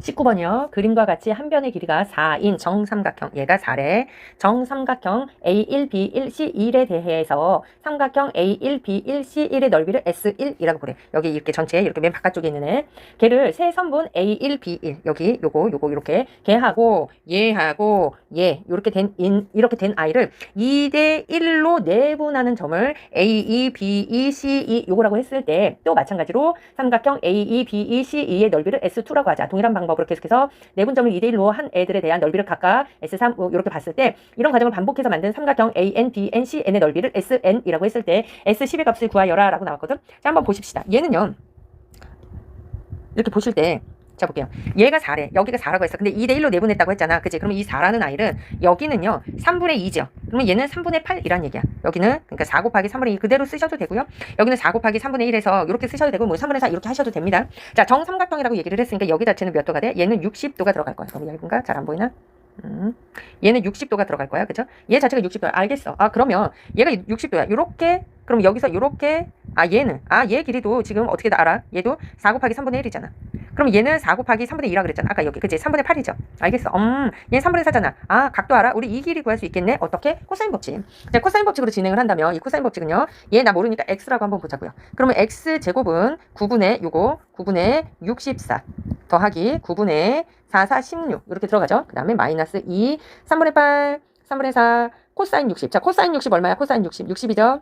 19번이요. 그림과 같이 한 변의 길이가 4인 정삼각형, 얘가 4래. 정삼각형 A1, B1, C1에 대해서 삼각형 A1, B1, C1의 넓이를 S1이라고 그래. 여기 이렇게 전체 이렇게 맨 바깥쪽에 있는 애. 걔를 세 선분 A1, B1 여기 요거 요거 이렇게 걔하고 얘하고 얘 이렇게 된 인, 이렇게 된 아이를 2대 1로 내분하는 점을 A2, B2, C2 요거라고 했을 때 또 마찬가지로 삼각형 A2, B2, C2의 넓이를 S2라고 하자. 동일한 방법 으로 계속해서 내분점을 2대 1로 한 애들에 대한 넓이를 각각 S3 뭐 이렇게 봤을 때 이런 과정을 반복해서 만든 삼각형 AN, BN, CN의 넓이를 SN이라고 했을 때 S10의 값을 구하여라 라고 나왔거든. 자, 한번 보십시다. 얘는요. 이렇게 보실 때 자 볼게요. 얘가 4래. 여기가 4라고 했어. 근데 2대 1로 내분했다고 했잖아. 그치? 그러면 이 4라는 아이는 여기는요. 3분의 2죠. 그러면 얘는 3분의 8이란 얘기야. 여기는 그러니까 4 곱하기 3분의 2 그대로 쓰셔도 되고요. 여기는 4 곱하기 3분의 1에서 이렇게 쓰셔도 되고 뭐 3분의 4 이렇게 하셔도 됩니다. 자, 정삼각형이라고 얘기를 했으니까 여기 자체는 몇 도가 돼? 얘는 60도가 들어갈 거야. 너무 얇은가? 잘 안 보이나? 음. 얘는 60도가 들어갈 거야. 그죠? 얘 자체가 60도야. 알겠어. 아, 그러면 얘가 60도야. 요렇게 그럼 여기서 요렇게 아 얘는 아 얘 길이도 지금 어떻게 다 알아? 얘도 4 곱하기 3분의 1이잖아. 그럼 얘는 4 곱하기 3분의 2라 그랬잖아. 아까 여기 그치? 3분의 8이죠. 알겠어. 음, 얘는 3분의 4잖아. 아 각도 알아? 우리 이 길이 구할 수 있겠네. 어떻게? 코사인 법칙. 자, 코사인 법칙으로 진행을 한다면 이 코사인 법칙은요. 얘 나 모르니까 x라고 한번 보자고요. 그러면 x 제곱은 9분의 요거 9분의 64 더하기 9분의 4, 4, 16 이렇게 들어가죠. 그 다음에 마이너스 2, 3분의 8, 3분의 4, 코사인 60. 자, 코사인 60 얼마야? 코사인 60. 60이죠?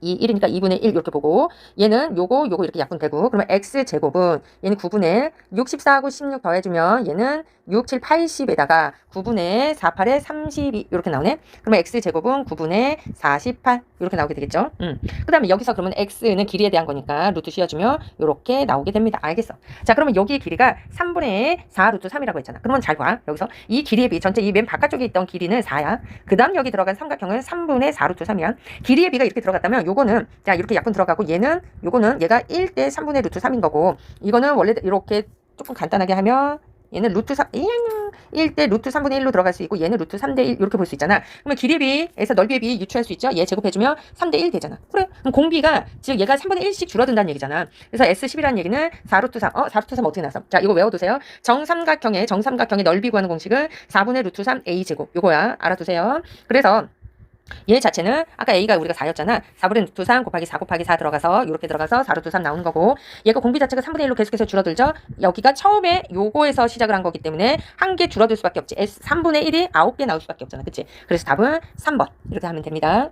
2, 1이니까 2분의 1 이렇게 보고 얘는 요거 요거 이렇게 약분되고 그러면 x 제곱은 얘는 9분의 64하고 16 더해주면 얘는 6, 7, 80에다가 9분의 4, 8에 32 이렇게 나오네. 그러면 x 제곱은 9분의 48 이렇게 나오게 되겠죠? 음. 그 다음에 여기서 그러면 x는 길이에 대한 거니까 루트 씌워주면 이렇게 나오게 됩니다. 알겠어. 자 그러면 여기의 길이가 3분의 4 루트 3이라고 했잖아. 그러면 잘 봐 여기서. 이 길이에 비해 전체 이 맨 바깥쪽에 있던 길이는 4야. 그 다음 여기 들어간 삼각형은 3분의 4 루트 3이야. 길이의 비가 이렇게 들어갔다면 요거는 자 이렇게 약분 들어가고 얘는 요거는 얘가 1대 3분의 루트 3인 거고 이거는 원래 이렇게 조금 간단하게 하면 얘는 루트 3, 1 대 루트 3분의 1로 들어갈 수 있고 얘는 루트 3대 1 이렇게 볼 수 있잖아. 그러면 길이의 비에서 넓이의 비 유추할 수 있죠. 얘 제곱해주면 3대 1 되잖아. 그래. 그럼 공비가 즉 얘가 3분의 1씩 줄어든다는 얘기잖아. 그래서 S10이라는 얘기는 4루트 3. 어? 4루트 3 어떻게 나왔어? 자 이거 외워두세요. 정삼각형의 정삼각형의 넓이 구하는 공식은 4분의 루트 3 A 제곱. 요거야. 알아두세요. 그래서 얘 자체는 아까 A가 우리가 4였잖아. 4분의 루트 3 곱하기 4 곱하기 4 들어가서 이렇게 들어가서 4 루트 3 나오는 거고 얘가 공비 자체가 3분의 1로 계속해서 줄어들죠. 여기가 처음에 요거에서 시작을 한 거기 때문에 한 개 줄어들 수밖에 없지. S 3분의 1이 9개 나올 수밖에 없잖아. 그치? 그래서 답은 3번 이렇게 하면 됩니다.